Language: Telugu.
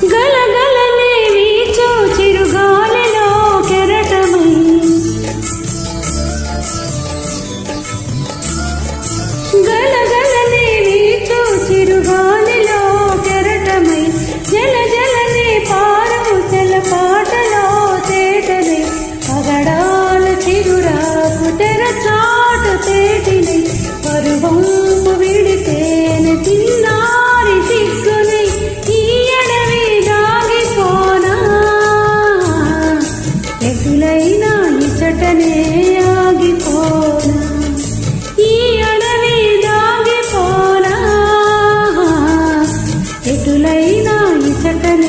Girl, వెంటనే